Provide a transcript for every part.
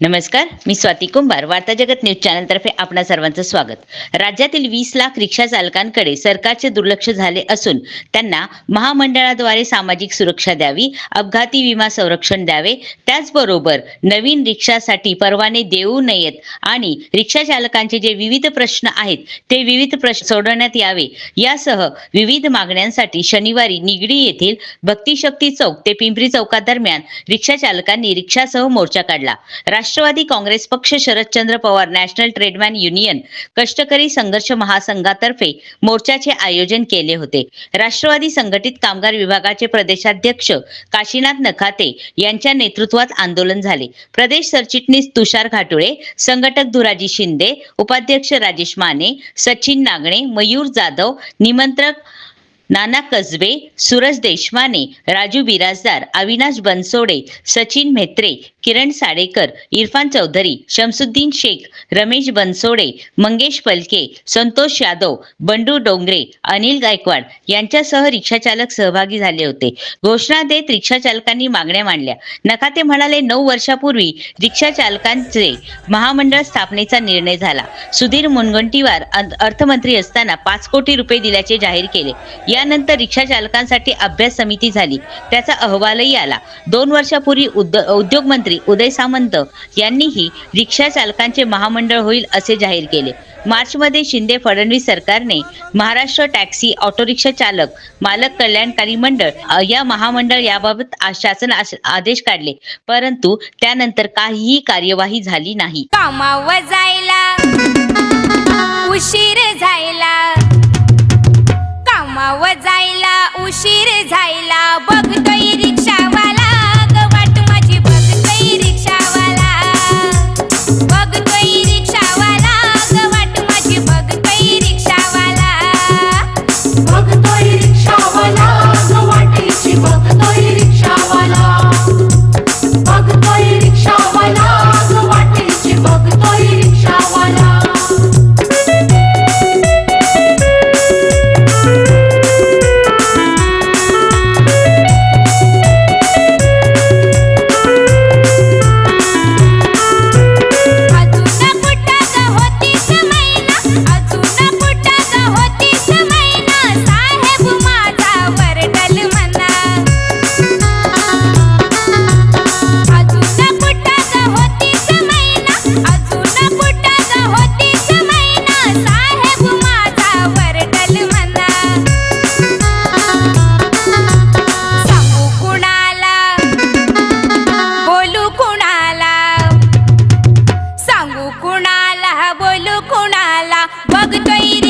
नमस्कार मी स्वाती कुंभार वार्ता जगत न्यूज चॅनल तर्फे आपणा सर्वांचं स्वागत. राज्यातील वीस लाख रिक्षा चालकांकडे सरकारचे दुर्लक्ष झाले असून त्यांना महामंडळाद्वारे सामाजिक सुरक्षा द्यावी अपघाती विमा संरक्षण द्यावे त्याचबरोबर नवीन रिक्षासाठी परवाने देऊ नयेत आणि रिक्षा चालकांचे जे विविध प्रश्न आहेत ते विविध प्रश्न सोडवण्यात यावे. यासह विविध मागण्यांसाठी शनिवारी निगडी येथील भक्तिशक्ती चौक ते पिंपरी चौकादरम्यान रिक्षा चालकांनी रिक्षासह मोर्चा काढला. राष्ट्रवादी काँग्रेस पक्ष Sharadchandra Pawar national tradesman union कष्टकरी संघर्ष महासंघातर्फे मोर्चाचे आयोजन केले होते. राष्ट्रवादी संघटित कामगार विभागाचे प्रदेशाध्यक्ष काशीनाथ नखाते यांच्या नेतृत्वात आंदोलन झाले. प्रदेश सरचिटणीस तुषार घाटुळे संघटक धुराजी शिंदे उपाध्यक्ष राजेश माने सचिन नागणे मयूर जाधव निमंत्रक नाना कसबे सुरज देशमाने राजू बिराजदार अविनाश बनसोडे सचिन म्हेत्रे किरण साडेकर इरफान चौधरी शमसुद्दीन शेख रमेश बनसोडे मंगेश पलके संतोष यादव बंडू डोंगरे अनिल गायकवाड यांच्यासह रिक्षाचालक सहभागी झाले होते. घोषणा देत रिक्षाचालकांनी मागण्या मांडल्या. नकाते म्हणाले नऊ वर्षापूर्वी रिक्षाचालकांचे महामंडळ स्थापनेचा निर्णय झाला. सुधीर मुनगंटीवार अर्थमंत्री असताना पाच कोटी रुपये दिल्याचे जाहीर केले. यानंतर रिक्षा चालकांसाठी अभ्यास समिती झाली. त्याचा अहवालही आला. दोन वर्षापूर्वी उद्द- उद्योग मंत्री उदय सामंत यांनीही रिक्षा चालकांचे महामंडळ होईल असे जाहीर केले. मार्चमध्ये शिंदे फडणवीस सरकारने महाराष्ट्र टॅक्सी ऑटो रिक्षा चालक मालक कल्याणकारी मंडळ या महामंडळ याबाबत शासन आदेश काढले. परंतु त्यानंतर काहीही कार्यवाही झाली नाही. कामावर जायला उशीर जायला कामावर जायला उशीर जायला बघतोय रिक्षा বলু কুণালা বগ তৈরি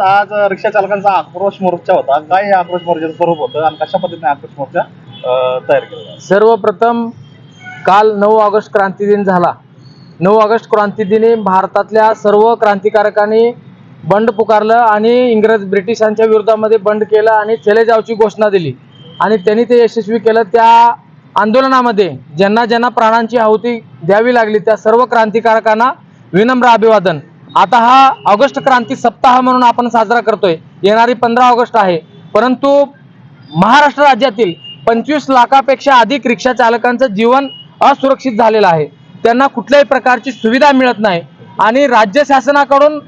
आज आज रिक्षा चालकांचा आक्रोश मोर्चा होता. काय आक्रोश मोर्चाचं स्वरूप होतं आणि कशा पद्धतीने आक्रोश मोर्चा तयार केला सर्वप्रथम काल नऊ ऑगस्ट क्रांती दिन झाला. नऊ ऑगस्ट क्रांती दिनी भारतातल्या सर्व क्रांतिकारकांनी बंड पुकारलं आणि इंग्रज ब्रिटिशांच्या विरोधामध्ये बंड केलं आणि चले जावची घोषणा दिली. आणि त्यांनी ते यशस्वी केलं. त्या आंदोलनामध्ये ज्यांना ज्यांना प्राणांची आहुती द्यावी लागली त्या सर्व क्रांतिकारकांना विनम्र अभिवादन. आता हा ऑगस्ट क्रांती सप्ताह म्हणून आपण साजरा करतोय. येणारी पंधरा ऑगस्ट आहे. परंतु महाराष्ट्र राज्यातील पंचवीस लाखापेक्षा अधिक रिक्षा चालकांचं जीवन असुरक्षित झालेलं आहे. त्यांना कुठल्याही प्रकारची सुविधा मिळत नाही आणि राज्य शासनाकडून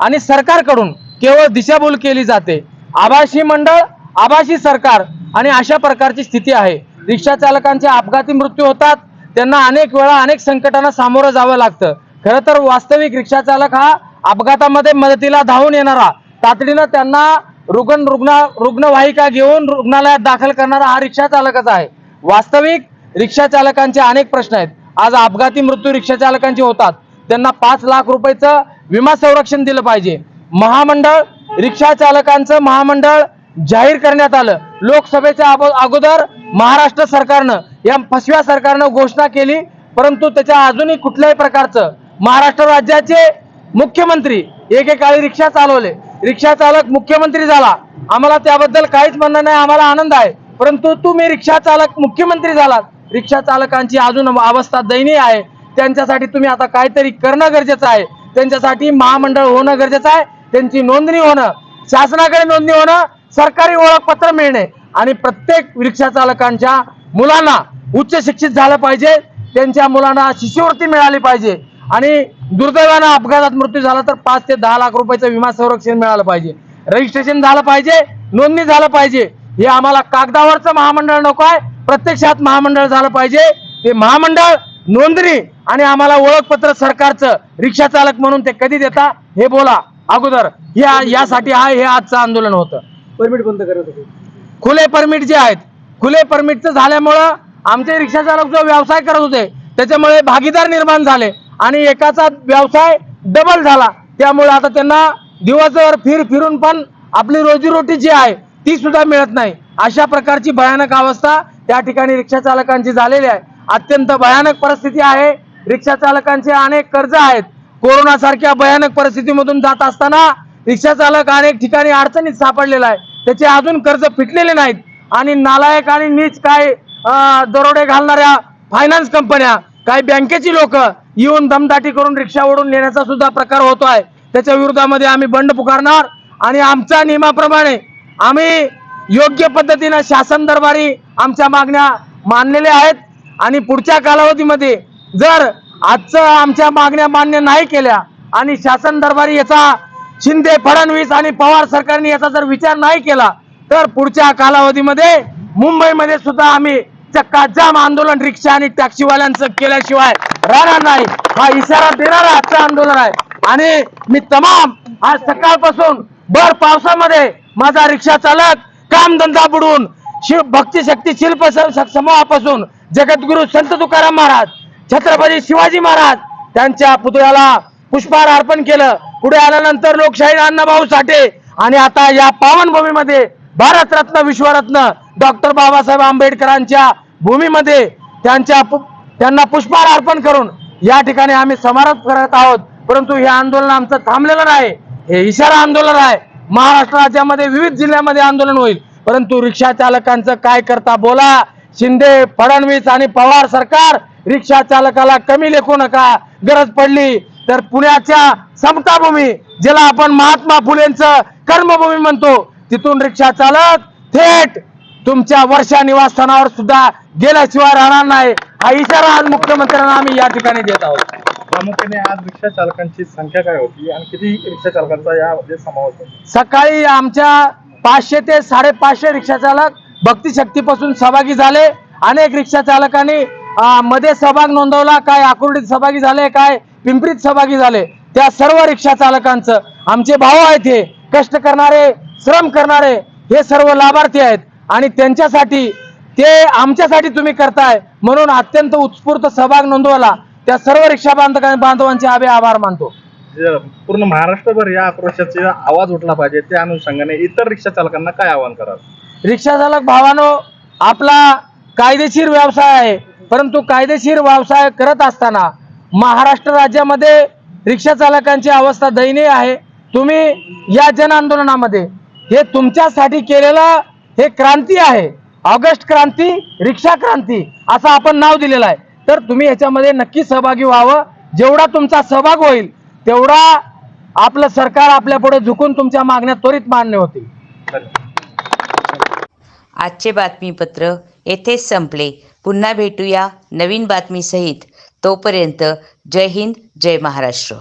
आणि सरकारकडून केवळ दिशाभूल केली जाते. आभासी मंडळ आभासी सरकार आणि अशा प्रकारची स्थिती आहे. रिक्षा चालकांचे अपघाती मृत्यू होतात. त्यांना अनेक वेळा अनेक संकटांना सामोरं जावं लागतं. खरं तर वास्तविक रिक्षा चालक हा अपघातामध्ये मदतीला धावून येणारा. तातडीनं त्यांना रुग्ण रुग्ण रुग्णवाहिका घेऊन रुग्णालयात दाखल करणारा हा रिक्षा चालकच आहे. वास्तविक रिक्षा चालकांचे अनेक प्रश्न आहेत. आज अपघाती मृत्यू रिक्षा चालकांचे होतात. त्यांना पाच लाख रुपयाचं विमा संरक्षण दिलं पाहिजे. महामंडळ रिक्षा चालकांचं महामंडळ जाहीर करण्यात आलं. लोकसभेच्या अगोदर महाराष्ट्र सरकारनं या फसव्या सरकारनं घोषणा केली. परंतु त्याच्या अजूनही कुठल्याही प्रकारचं महाराष्ट्र राज्याचे मुख्यमंत्री एकेकाळी रिक्षा चालवले. रिक्षा चालक मुख्यमंत्री झाला. आम्हाला त्याबद्दल काहीच म्हणणं नाही आम्हाला आनंद आहे. परंतु तुम्ही रिक्षा चालक मुख्यमंत्री झालात. रिक्षा चालकांची अजून अवस्था दयनीय आहे. त्यांच्यासाठी तुम्ही आता काहीतरी करणं गरजेचं आहे. त्यांच्यासाठी महामंडळ होणं गरजेचं आहे. त्यांची नोंदणी होणं शासनाकडे नोंदणी होणं सरकारी ओळखपत्र मिळणे आणि प्रत्येक रिक्षा चालकांच्या मुलांना उच्च शिक्षित झालं पाहिजे. त्यांच्या मुलांना शिष्यवृत्ती मिळाली पाहिजे. आणि दुर्दैवानं अपघातात मृत्यू झाला तर पाच ते दहा लाख रुपयाचं विमा संरक्षण मिळालं पाहिजे. रजिस्ट्रेशन झालं पाहिजे नोंदणी झालं पाहिजे. हे आम्हाला कागदावरचं महामंडळ नको आहे प्रत्यक्षात महामंडळ झालं पाहिजे. ते महामंडळ नोंदणी आणि आम्हाला ओळखपत्र सरकारचं रिक्षा चालक म्हणून ते कधी देता हे बोला. अगोदर या यासाठी हा हे आजचं आंदोलन होतं. परमिट बंद करत होते. खुले परमिट जे आहेत खुले परमिटचं झाल्यामुळं आमचे रिक्षा चालक जो व्यवसाय करत होते त्याच्यामुळे भागीदार निर्माण झाले. आणि एकाचा व्यवसाय डबल झाला. त्यामुळे आता त्यांना दिवसभर फिर फिरून पण आपली रोजीरोटी जी आहे ती सुद्धा मिळत नाही. अशा प्रकारची भयानक अवस्था त्या ठिकाणी रिक्षा चालकांची झालेली आहे. अत्यंत भयानक परिस्थिती आहे. रिक्षा चालकांचे अनेक कर्ज आहेत. कोरोना सारख्या भयानक परिस्थितीमधून जात असताना रिक्षा चालक अनेक ठिकाणी अडचणीत सापडलेला आहे. त्याचे अजून कर्ज फिटलेले नाहीत. आणि नालायक आणि नीच काय दरोडे घालणाऱ्या फायनान्स कंपन्या काही बँकेची लोक येऊन दमदाटी करून रिक्षा ओढून नेण्याचा सुद्धा प्रकार होतो आहे त्याच्या विरोधामध्ये आम्ही बंड पुकारणार आणि आमच्या नियमाप्रमाणे आम्ही योग्य पद्धतीनं शासन दरबारी आमच्या मागण्या मानलेल्या आहेत. आणि पुढच्या कालावधीमध्ये जर आजचं आमच्या मागण्या मान्य नाही केल्या आणि शासन दरबारी याचा शिंदे फडणवीस आणि पवार सरकारने याचा जर विचार नाही केला तर पुढच्या कालावधीमध्ये मुंबईमध्ये सुद्धा आम्ही चक्काजाम आंदोलन रिक्षा आणि टॅक्सीवाल्यांचं केल्याशिवाय राहणार नाही. हा इशारा देणारा आजचं आंदोलन आहे. आणि मी तमाम आज सकाळपासून भर पावसामध्ये माझा रिक्षा चालक कामधंदा बुडून शिव भक्ती शक्ती शिल्प समूहापासून जगद्गुरु संत तुकाराम महाराज छत्रपती शिवाजी महाराज त्यांच्या पुतळ्याला पुष्पहार अर्पण केलं. पुढे आल्यानंतर लोकशाही अण्णाभाऊ साठे आणि आता या पावनभूमीमध्ये भारतरत्न विश्वरत्न डॉक्टर बाबासाहेब आंबेडकरांच्या भूमीमध्ये त्यांच्या त्यांना पुष्पहार अर्पण करून या ठिकाणी आम्ही समारोप करत आहोत. परंतु हे आंदोलन आमचं थांबलेलं नाही. हे इशारा आंदोलन आहे. महाराष्ट्र राज्यामध्ये विविध जिल्ह्यामध्ये आंदोलन होईल. परंतु रिक्षा चालकांचं काय करता बोला. शिंदे फडणवीस आणि पवार सरकार रिक्षा चालकाला कमी लेखू नका. गरज पडली तर पुण्याच्या समताभूमी ज्याला आपण महात्मा फुलेंचं कर्मभूमी म्हणतो तिथून रिक्षा चालक थेट तुमच्या वर्षा निवासस्थानावर सुद्धा गेल्याशिवाय राहणार नाही. हा इशारा आज मुख्यमंत्र्यांना आम्ही या ठिकाणी देत आहोत. प्रामुख्याने आज रिक्षा चालकांची संख्या काय होती आणि किती रिक्षा चालकांचा यामध्ये समावेश होता? सकाळी आमच्या पाचशे ते साडेपाचशे रिक्षा चालक भक्ती शक्तीपासून सहभागी झाले. अनेक रिक्षा चालकांनी मध्ये सहभाग नोंदवला. काय आकुर्डीत सहभागी झाले काय पिंपरीत सहभागी झाले. त्या सर्व रिक्षा चालकांचं आमचे भाऊ आहेत हे. कष्ट करणारे श्रम करणारे हे सर्व लाभार्थी आहेत. आणि त्यांच्यासाठी ते आमच्यासाठी तुम्ही करताय. म्हणून अत्यंत उत्स्फूर्त सहभाग नोंदवला त्या सर्व रिक्षा बांधक बांधवांचे आम्ही आभार मानतो. पूर्ण महाराष्ट्रभर या आक्रोशाचा आवाज उठला पाहिजे त्या अनुषंगाने इतर रिक्षा चालकांना काय आवाहन कराल? रिक्षा चालक भावानो आपला कायदेशीर व्यवसाय आहे. परंतु कायदेशीर व्यवसाय करत असताना महाराष्ट्र राज्यामध्ये रिक्षा चालकांची अवस्था दयनीय आहे. तुम्ही या जन आंदोलनामध्ये हे तुमच्यासाठी केलेलं हे क्रांती आहे. ऑगस्ट क्रांती रिक्षा क्रांती असं आपण नाव दिलेलं आहे. तर तुम्ही याच्यामध्ये नक्की सहभागी व्हावं. जेवढा तुमचा सहभाग होईल तेवढा आपलं सरकार आपल्या पुढे झुकून तुमच्या मागण्या त्वरित मान्य होतील. आजचे बातमीपत्र येथेच संपले. पुन्हा भेटूया नवीन बातमीसहित. तोपर्यंत जय हिंद जय महाराष्ट्र.